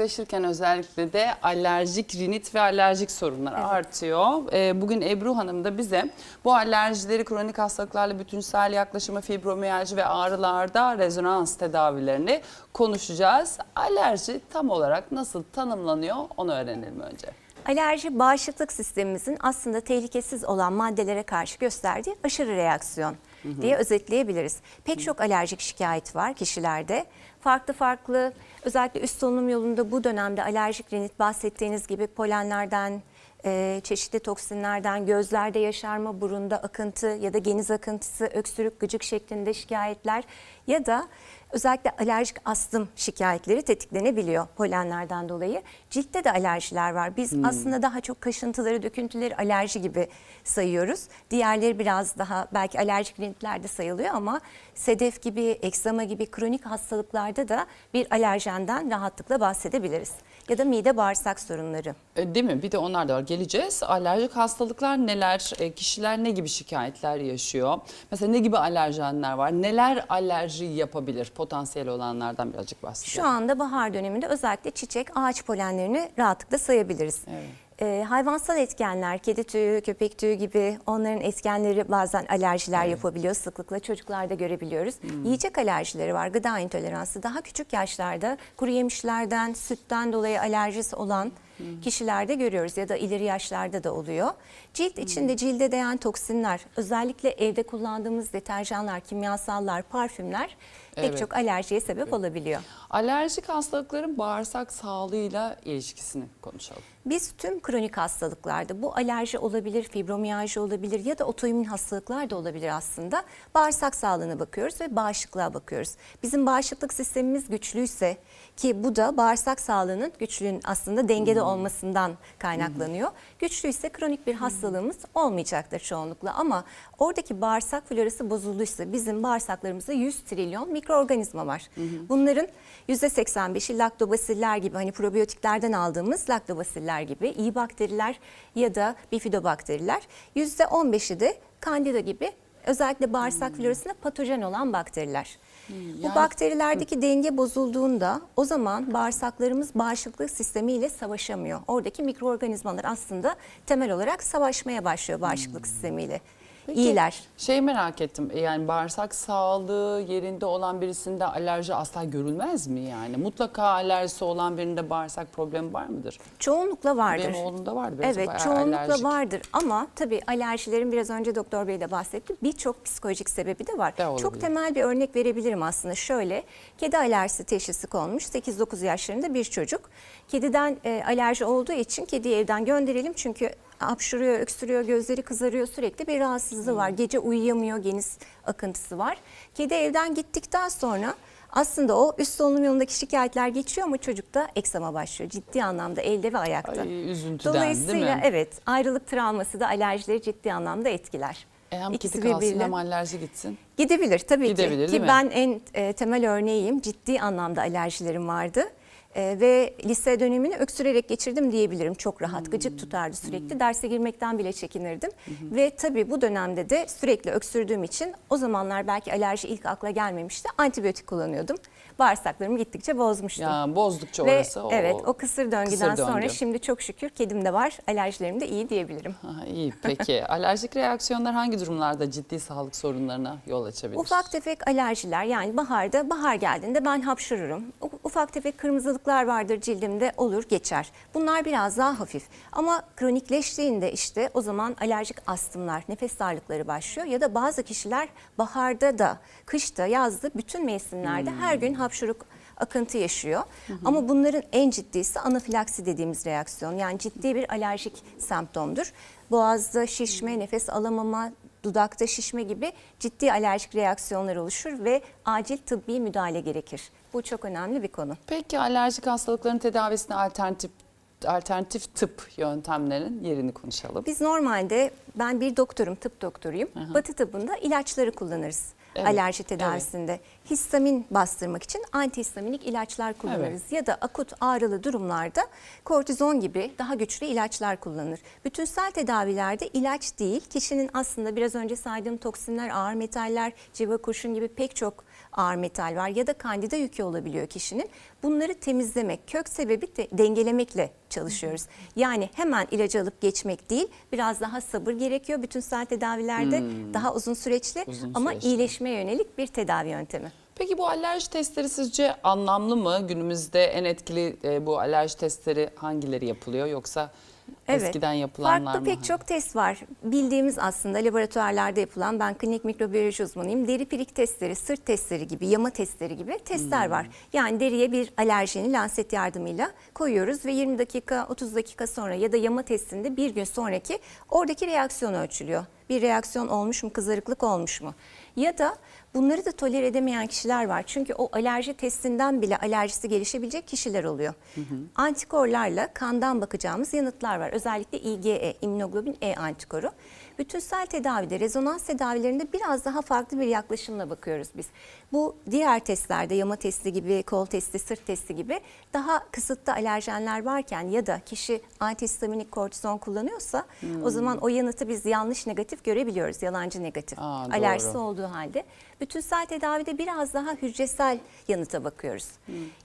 yaklaşırken özellikle de alerjik rinit ve alerjik sorunlar artıyor. Ee, Bugün Ebru Hanım da bize bu alerjileri kronik hastalıklarla bütünsel yaklaşımı, fibromiyalji ve ağrılarda rezonans tedavilerini konuşacağız. Alerji tam olarak nasıl tanımlanıyor onu öğrenelim önce. Alerji bağışıklık sistemimizin aslında tehlikesiz olan maddelere karşı gösterdiği aşırı reaksiyon diye özetleyebiliriz. Pek çok alerjik şikayet var kişilerde. Farklı farklı özellikle üst solunum yolunda bu dönemde alerjik rinit bahsettiğiniz gibi polenlerden, e, çeşitli toksinlerden, gözlerde yaşarma, burunda akıntı ya da geniz akıntısı, öksürük, gıcık şeklinde şikayetler ya da özellikle alerjik astım şikayetleri tetiklenebiliyor polenlerden dolayı. Ciltte de alerjiler var. Biz aslında daha çok kaşıntıları, döküntüleri alerji gibi sayıyoruz. Diğerleri biraz daha belki alerjik rinitlerde sayılıyor ama sedef gibi, eksama gibi kronik hastalıklarda da bir alerjenden rahatlıkla bahsedebiliriz. Ya da mide bağırsak sorunları. E, Değil mi? Bir de onlar da var. Geleceğiz. Alerjik hastalıklar neler? E, Kişiler ne gibi şikayetler yaşıyor? Mesela ne gibi alerjenler var? Neler alerji yapabilir? Potansiyel olanlardan birazcık bahsedelim. Şu anda bahar döneminde özellikle çiçek, ağaç polenlerini rahatlıkla sayabiliriz. Ee, hayvansal etkenler, kedi tüyü, köpek tüyü gibi onların etkenleri bazen alerjiler yapabiliyor. Sıklıkla çocuklarda görebiliyoruz. Yiyecek alerjileri var, gıda intoleransı. Daha küçük yaşlarda kuru yemişlerden, sütten dolayı alerjisi olan kişilerde görüyoruz ya da ileri yaşlarda da oluyor. Cilt içinde cilde değen toksinler, özellikle evde kullandığımız deterjanlar, kimyasallar, parfümler pek Evet. çok alerjiye sebep olabiliyor. Alerjik hastalıkların bağırsak sağlığıyla ilişkisini konuşalım. Biz tüm kronik hastalıklarda bu alerji olabilir, fibromiyalji olabilir ya da otoimmün hastalıklar da olabilir aslında. Bağırsak sağlığına bakıyoruz ve bağışıklığa bakıyoruz. Bizim bağışıklık sistemimiz güçlüyse ki bu da bağırsak sağlığının güçlüğün aslında dengede olmasından kaynaklanıyor. Güçlüyse kronik bir hastalığımız olmayacaktır çoğunlukla ama oradaki bağırsak florası bozulduysa bizim bağırsaklarımızda 100 trilyon mikroorganizma var. Bunların %85'i laktobasiller gibi hani probiyotiklerden aldığımız laktobasiller gibi iyi bakteriler ya da bifidobakteriler. %15'i de kandida gibi özellikle bağırsak florasında patojen olan bakteriler. Bu yani- bakterilerdeki denge bozulduğunda o zaman bağırsaklarımız bağışıklık sistemiyle savaşamıyor. Oradaki mikroorganizmalar aslında temel olarak savaşmaya başlıyor bağışıklık sistemiyle. İyiler. Şey merak ettim. e, Yani bağırsak sağlığı yerinde olan birisinde alerji asla görülmez mi yani? Mutlaka alerjisi olan birinde bağırsak problemi var mıdır? Çoğunlukla vardır. Benim oğlumda vardı. biraz Evet çoğunlukla alerjik. vardır ama tabii alerjilerin biraz önce doktor bey de bahsetti birçok psikolojik sebebi de var. De. Çok temel bir örnek verebilirim aslında şöyle kedi alerjisi teşhisi konmuş 8-9 yaşlarında bir çocuk. Kediden e, alerji olduğu için kediyi evden gönderelim çünkü hapşuruyor, öksürüyor, gözleri kızarıyor sürekli bir rahatsızlığı var. Gece uyuyamıyor, geniz akıntısı var. Kedi evden gittikten sonra aslında o üst solunum yolundaki şikayetler geçiyor ama çocukta eksama başlıyor. Ciddi anlamda elde ve ayakta. Ay, üzüntüden Dolayısıyla değil mi? evet ayrılık travması da alerjileri ciddi anlamda etkiler. E hem İkisi kedi kalsın birbiriyle- hem alerji gitsin. Gidebilir tabii Gidebilir, ki. Ki mi? ben en e, temel örneğiyim. Ciddi anlamda alerjilerim vardı. E, ve lise dönemini öksürerek geçirdim diyebilirim. Çok rahat. Hmm. Gıcık tutardı sürekli. Derse girmekten bile çekinirdim. Ve tabii bu dönemde de sürekli öksürdüğüm için o zamanlar belki alerji ilk akla gelmemişti. Antibiyotik kullanıyordum. Bağırsaklarımı gittikçe bozmuştum. Ya bozdukça Ve orası o. evet o kısır döngüden kısır sonra şimdi çok şükür kedim de var. Alerjilerim de iyi diyebilirim. Aha, iyi peki. Alerjik reaksiyonlar hangi durumlarda ciddi sağlık sorunlarına yol açabilir? Ufak tefek alerjiler yani baharda bahar geldiğinde ben hapşururum. U- Ufak tefek kırmızılıklar vardır cildimde olur geçer. Bunlar biraz daha hafif ama kronikleştiğinde işte o zaman alerjik astımlar, nefes darlıkları başlıyor ya da bazı kişiler baharda da, kışta, yazda bütün mevsimlerde her gün hapşuruk akıntı yaşıyor. Ama bunların en ciddisi anafilaksi dediğimiz reaksiyon. Yani ciddi bir alerjik semptomdur. Boğazda şişme, nefes alamama, dudakta şişme gibi ciddi alerjik reaksiyonlar oluşur ve acil tıbbi müdahale gerekir. Bu çok önemli bir konu. Peki alerjik hastalıkların tedavisine alternatif alternatif tıp yöntemlerin yerini konuşalım. Biz normalde ben bir doktorum, tıp doktoruyum. Batı tıbbında ilaçları kullanırız. Evet, Alerji tedavisinde. Histamin bastırmak için antihistaminik ilaçlar kullanırız. Ya da akut ağrılı durumlarda kortizon gibi daha güçlü ilaçlar kullanılır. Bütünsel tedavilerde ilaç değil, kişinin aslında biraz önce saydığım toksinler, ağır metaller, civa kurşun gibi pek çok ağır metal var ya da kandida yükü olabiliyor kişinin. Bunları temizlemek, kök sebebi de dengelemekle çalışıyoruz. Yani hemen ilacı alıp geçmek değil, biraz daha sabır gerekiyor. Bütünsel tedavilerde daha uzun süreçli Uzun ama süreçli. iyileşmeye yönelik bir tedavi yöntemi. Peki bu alerji testleri sizce anlamlı mı? Günümüzde en etkili e, bu alerji testleri hangileri yapılıyor yoksa eskiden yapılanlar Farklı mı? pek çok test var. Bildiğimiz aslında laboratuvarlarda yapılan, ben klinik mikrobiyoloji uzmanıyım. Deri pirik testleri, sırt testleri gibi, yama testleri gibi testler Hmm. var. Yani deriye bir alerjeni lanset yardımıyla koyuyoruz ve 20 dakika, 30 dakika sonra ya da yama testinde bir gün sonraki oradaki reaksiyon ölçülüyor. Bir reaksiyon olmuş mu, kızarıklık olmuş mu? Ya da bunları da tolere edemeyen kişiler var. Çünkü o alerji testinden bile alerjisi gelişebilecek kişiler oluyor. Antikorlarla kandan bakacağımız yanıtlar var. Özellikle IgE, immunoglobin E antikoru. Bütünsel tedavide, rezonans tedavilerinde biraz daha farklı bir yaklaşımla bakıyoruz biz. Bu diğer testlerde, yama testi gibi, kol testi, sırt testi gibi daha kısıtlı alerjenler varken ya da kişi antihistaminik kortizon kullanıyorsa o zaman o yanıtı biz yanlış negatif görebiliyoruz, yalancı negatif. Aa, doğru. Alerjisi olduğu halde. Bütünsel tedavide biraz daha hücresel yanıta bakıyoruz.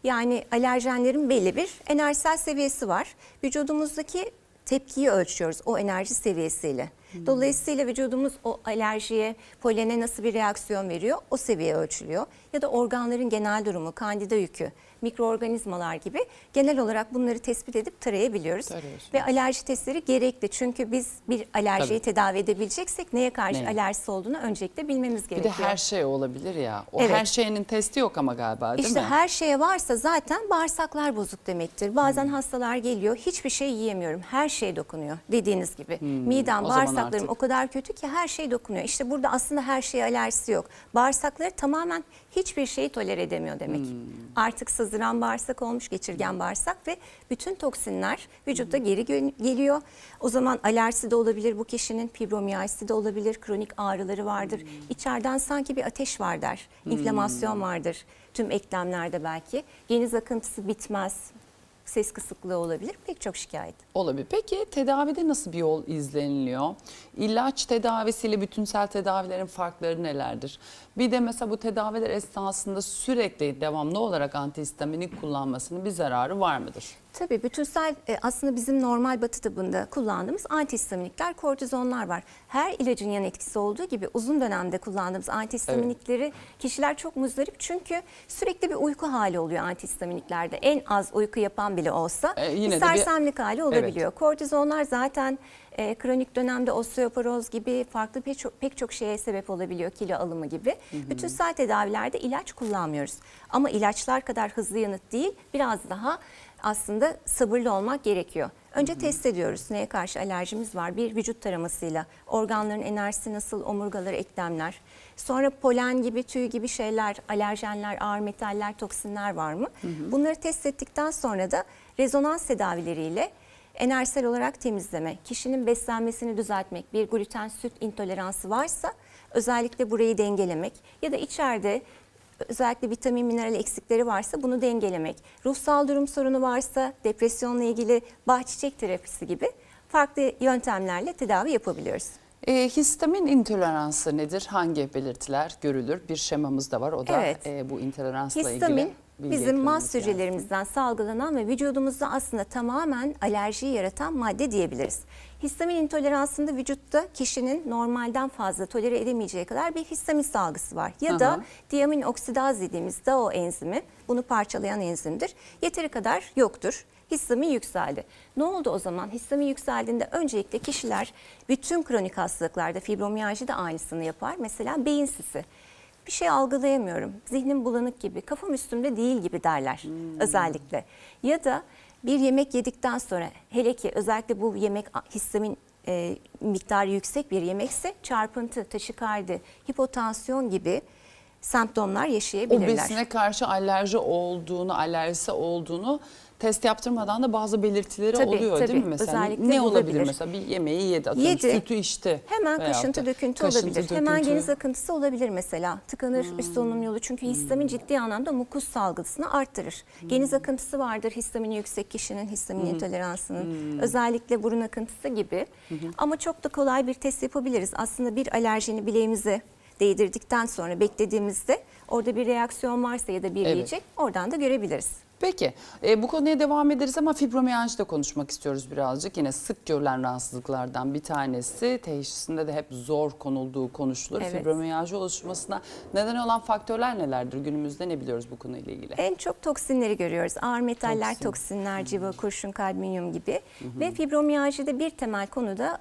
Yani alerjenlerin belli bir enerjisel seviyesi var. Vücudumuzdaki tepkiyi ölçüyoruz o enerji seviyesiyle. Dolayısıyla vücudumuz o alerjiye, polene nasıl bir reaksiyon veriyor o seviye ölçülüyor. Ya da organların genel durumu, kandida yükü, mikroorganizmalar gibi genel olarak bunları tespit edip tarayabiliyoruz. Ve alerji testleri gerekli çünkü biz bir alerjiyi Tabii. tedavi edebileceksek neye karşı Neye? alerjisi olduğunu öncelikle bilmemiz Bir gerekiyor. de her şey olabilir ya. O Evet. her şeyinin testi yok ama galiba değil İşte mi? her şeye varsa zaten bağırsaklar bozuk demektir. Bazen Hmm. hastalar geliyor hiçbir şey yiyemiyorum. Her şey dokunuyor dediğiniz gibi. Midem, Hmm. o zaman bağırsaklarım artık- o kadar kötü ki her şey dokunuyor. İşte burada aslında her şeye alerjisi yok. Bağırsakları tamamen hiçbir şeyi tolere edemiyor demek. Hmm. Artık sızdıran bağırsak olmuş, geçirgen bağırsak ve bütün toksinler vücutta Hmm. geri geliyor. O zaman alerjisi de olabilir bu kişinin, fibromiyaljisi de olabilir, kronik ağrıları vardır. Hmm. İçeriden sanki bir ateş var der, inflamasyon vardır tüm eklemlerde belki. Geniz akıntısı bitmez, ses kısıklığı olabilir, pek çok şikayet. Olabilir. Peki tedavide nasıl bir yol izleniliyor? İlaç tedavisiyle bütünsel tedavilerin farkları nelerdir? Bir de mesela bu tedaviler esnasında sürekli devamlı olarak antihistaminik kullanmasının bir zararı var mıdır? Tabii bütünsel e, aslında bizim normal batı tıbbında kullandığımız antihistaminikler, kortizonlar var. Her ilacın yan etkisi olduğu gibi uzun dönemde kullandığımız antihistaminikleri kişiler çok muzdarip çünkü sürekli bir uyku hali oluyor antihistaminiklerde. En az uyku yapan bile olsa E, yine bir de bir- sersemlik hali olabiliyor. Kortizonlar zaten e, kronik dönemde osteoporoz gibi farklı pek çok, pek çok şeye sebep olabiliyor kilo alımı gibi. Bütünsel tedavilerde ilaç kullanmıyoruz. Ama ilaçlar kadar hızlı yanıt değil biraz daha aslında sabırlı olmak gerekiyor. Önce test ediyoruz neye karşı alerjimiz var? Bir vücut taramasıyla. Organların enerjisi nasıl omurgaları eklemler. Sonra polen gibi tüy gibi şeyler alerjenler ağır metaller toksinler var mı? Bunları test ettikten sonra da rezonans tedavileriyle enerjisel olarak temizleme, kişinin beslenmesini düzeltmek, bir gluten süt intoleransı varsa özellikle burayı dengelemek ya da içeride özellikle vitamin mineral eksikleri varsa bunu dengelemek. Ruhsal durum sorunu varsa depresyonla ilgili bahçiçek terapisi gibi farklı yöntemlerle tedavi yapabiliyoruz. E, histamin intoleransı nedir? Hangi belirtiler görülür? Bir şemamız da var. O da Evet. e, bu intoleransla ilgili. Histamin bilgi bizim mast hücrelerimizden salgılanan ve vücudumuzda aslında tamamen alerjiyi yaratan madde diyebiliriz. Histamin intoleransında vücutta kişinin normalden fazla tolere edemeyeceği kadar bir histamin salgısı var. Ya Aha. da diamin oksidaz dediğimiz DAO enzimi bunu parçalayan enzimdir. Yeteri kadar yoktur. Histamin yükseldi. Ne oldu o zaman? Histamin yükseldiğinde öncelikle kişiler bütün kronik hastalıklarda fibromiyalji de aynısını yapar. Mesela beyin sisi bir şey algılayamıyorum. Zihnim bulanık gibi, kafam üstümde değil gibi derler özellikle. Ya da bir yemek yedikten sonra hele ki özellikle bu yemek histamin e, miktarı yüksek bir yemekse çarpıntı, taşikardi, hipotansiyon gibi semptomlar O yaşayabilirler. besine karşı alerji olduğunu, alerjisi olduğunu test yaptırmadan da bazı belirtileri Tabii, oluyor değil tabii. mi mesela? Özellikle ne olabilir mesela bir yemeği yedi, atıyorum, Yedi. sütü içti. Hemen kaşıntı döküntü kaşıntı, olabilir. Hemen döküntü. geniz akıntısı olabilir mesela. Tıkanır üst solunum yolu çünkü histamin ciddi anlamda mukus salgısını arttırır. Geniz akıntısı vardır histamini yüksek kişinin histamin intoleransının. Özellikle burun akıntısı gibi. Ama çok da kolay bir test yapabiliriz. Aslında bir alerjeni bileğimize değdirdikten sonra beklediğimizde orada bir reaksiyon varsa ya da bir Evet. yiyecek oradan da görebiliriz. Peki e, bu konuya devam ederiz ama fibromiyalji de konuşmak istiyoruz birazcık. Yine sık görülen rahatsızlıklardan bir tanesi. Teşhisinde de hep zor konulduğu konuşulur. Evet. Fibromiyalji oluşmasına neden olan faktörler nelerdir? Günümüzde ne biliyoruz bu konuyla ilgili? En çok toksinleri görüyoruz. Ağır metaller, Toksin. toksinler, civa, kurşun, kadmiyum gibi. Ve fibromiyajide bir temel konu da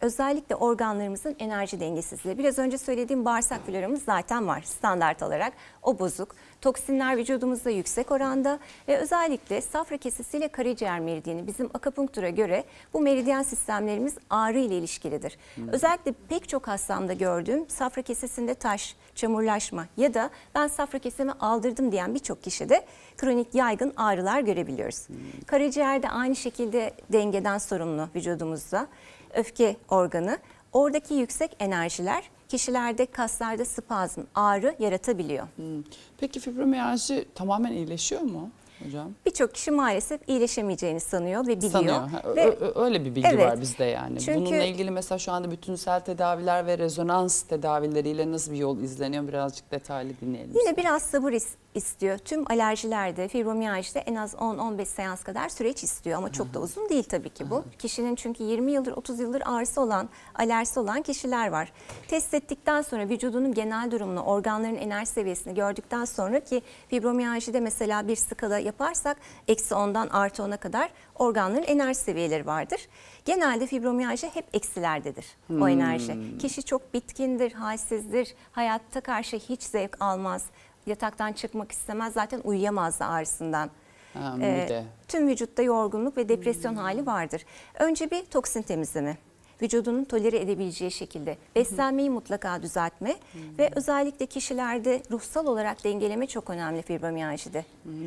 özellikle organlarımızın enerji dengesizliği. Biraz önce söylediğim bağırsak floramız zaten var standart olarak. O bozuk. Toksinler vücudumuzda yüksek oranda ve özellikle safra kesesiyle karaciğer meridyeni bizim akupunktura göre bu meridyen sistemlerimiz ağrı ile ilişkilidir. Özellikle pek çok hastamda gördüğüm safra kesesinde taş, çamurlaşma ya da ben safra kesemi aldırdım diyen birçok kişide kronik yaygın ağrılar görebiliyoruz. Karaciğer de aynı şekilde dengeden sorumlu vücudumuzda. Öfke organı. Oradaki yüksek enerjiler kişilerde kaslarda spazm, ağrı yaratabiliyor. Hmm. Peki fibromiyalji tamamen iyileşiyor mu hocam? Birçok kişi maalesef iyileşemeyeceğini sanıyor ve biliyor. Sanıyor. Ha, Ve öyle bir bilgi Evet. var bizde yani. Çünkü- Bununla ilgili mesela şu anda bütünsel tedaviler ve rezonans tedavileriyle nasıl bir yol izleniyor? Birazcık detaylı dinleyelim. Yine biraz sabır istiyor. Tüm alerjilerde, fibromiyajide en az 10-15 seans kadar süreç istiyor ama çok da uzun değil tabii ki bu. Kişinin çünkü 20 yıldır 30 yıldır ağrısı olan, alerjisi olan kişiler var. Test ettikten sonra vücudunun genel durumunu, organların enerji seviyesini gördükten sonra ki fibromiyajide mesela bir skala yaparsak eksi 10'dan artı 10'a kadar organların enerji seviyeleri vardır. Genelde fibromiyajı hep eksilerdedir o enerji. Kişi çok bitkindir, halsizdir, hayatta karşı hiç zevk almaz yataktan çıkmak istemez zaten uyuyamaz da ağrısından. Ha, Ee, tüm vücutta yorgunluk ve depresyon hali vardır. Önce bir toksin temizleme. Vücudunun tolere edebileceği şekilde beslenmeyi mutlaka düzeltme ve özellikle kişilerde ruhsal olarak dengeleme çok önemli fibromiyajide.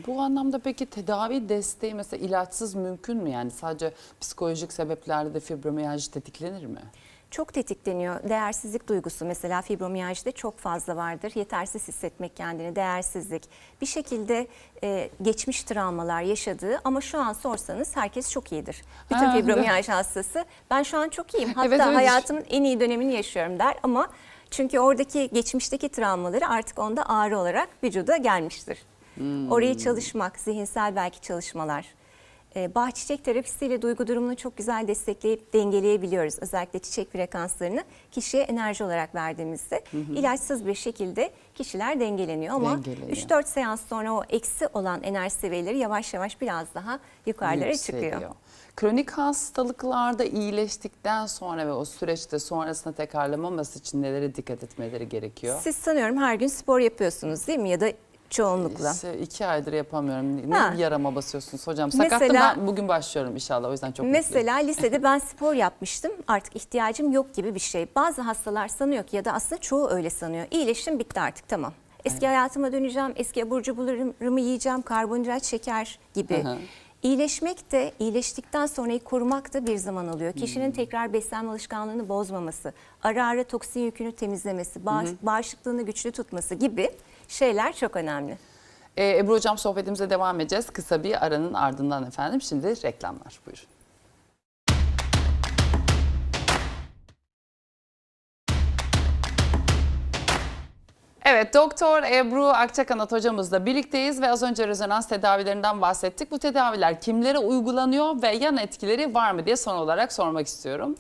Bu anlamda peki tedavi desteği mesela ilaçsız mümkün mü? Yani sadece psikolojik sebeplerle de fibromiyalji tetiklenir mi? Çok tetikleniyor. Değersizlik duygusu mesela fibromiyajide çok fazla vardır. Yetersiz hissetmek kendini, değersizlik. Bir şekilde e, geçmiş travmalar yaşadığı ama şu an sorsanız herkes çok iyidir. Bütün Ha, fibromiyaj hastası ben şu an çok iyiyim. Hatta Evet, hayatımın en iyi dönemini yaşıyorum der ama çünkü oradaki geçmişteki travmaları artık onda ağrı olarak vücuda gelmiştir. Orayı çalışmak, zihinsel belki çalışmalar. Ee, Bağ çiçek terapisiyle duygu durumunu çok güzel destekleyip dengeleyebiliyoruz. Özellikle çiçek frekanslarını kişiye enerji olarak verdiğimizde ilaçsız bir şekilde kişiler dengeleniyor. Ama Dengeleniyor. 3-4 seans sonra o eksi olan enerji seviyeleri yavaş yavaş biraz daha yukarılara Yükseliyor. çıkıyor. Kronik hastalıklarda iyileştikten sonra ve o süreçte sonrasında tekrarlamaması için nelere dikkat etmeleri gerekiyor? Siz sanıyorum her gün spor yapıyorsunuz değil mi ya da çoğunlukla? İşte iki aydır yapamıyorum. Ne Ha. yarama basıyorsunuz hocam? Mesela- Sakattım ben bugün başlıyorum inşallah o yüzden çok mutluyum. Mesela lisede ben spor yapmıştım. Artık ihtiyacım yok gibi bir şey. Bazı hastalar sanıyor ki ya da aslında çoğu öyle sanıyor. İyileştim bitti artık tamam. Eski hayatıma döneceğim, eski abur cuburlarımı yiyeceğim, karbonhidrat, şeker gibi. Hı hı. İyileşmek de, iyileştikten sonrayı korumak da bir zaman alıyor. Kişinin tekrar beslenme alışkanlığını bozmaması, ara ara toksin yükünü temizlemesi, bağış- bağışıklığını güçlü tutması gibi şeyler çok önemli. Ee, Ebru Hocam sohbetimize devam edeceğiz. Kısa bir aranın ardından efendim. Şimdi reklamlar buyurun. Evet, Doktor Ebru Akçakanat hocamızla birlikteyiz ve az önce rezonans tedavilerinden bahsettik. Bu tedaviler kimlere uygulanıyor ve yan etkileri var mı diye son olarak sormak istiyorum.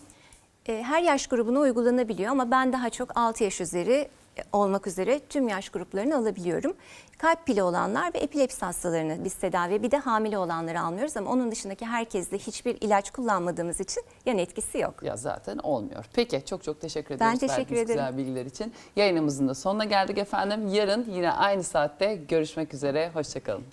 E, her yaş grubuna uygulanabiliyor ama ben daha çok 6 yaş üzeri olmak üzere tüm yaş gruplarını alabiliyorum. Kalp pili olanlar ve epilepsi hastalarını biz tedavi bir de hamile olanları almıyoruz ama onun dışındaki herkeste hiçbir ilaç kullanmadığımız için yan etkisi yok. Ya zaten olmuyor. Peki çok çok teşekkür Ben ederiz. teşekkür verdiğiniz ederim. güzel bilgiler için. Yayınımızın da sonuna geldik efendim. Yarın yine aynı saatte görüşmek üzere. Hoşçakalın.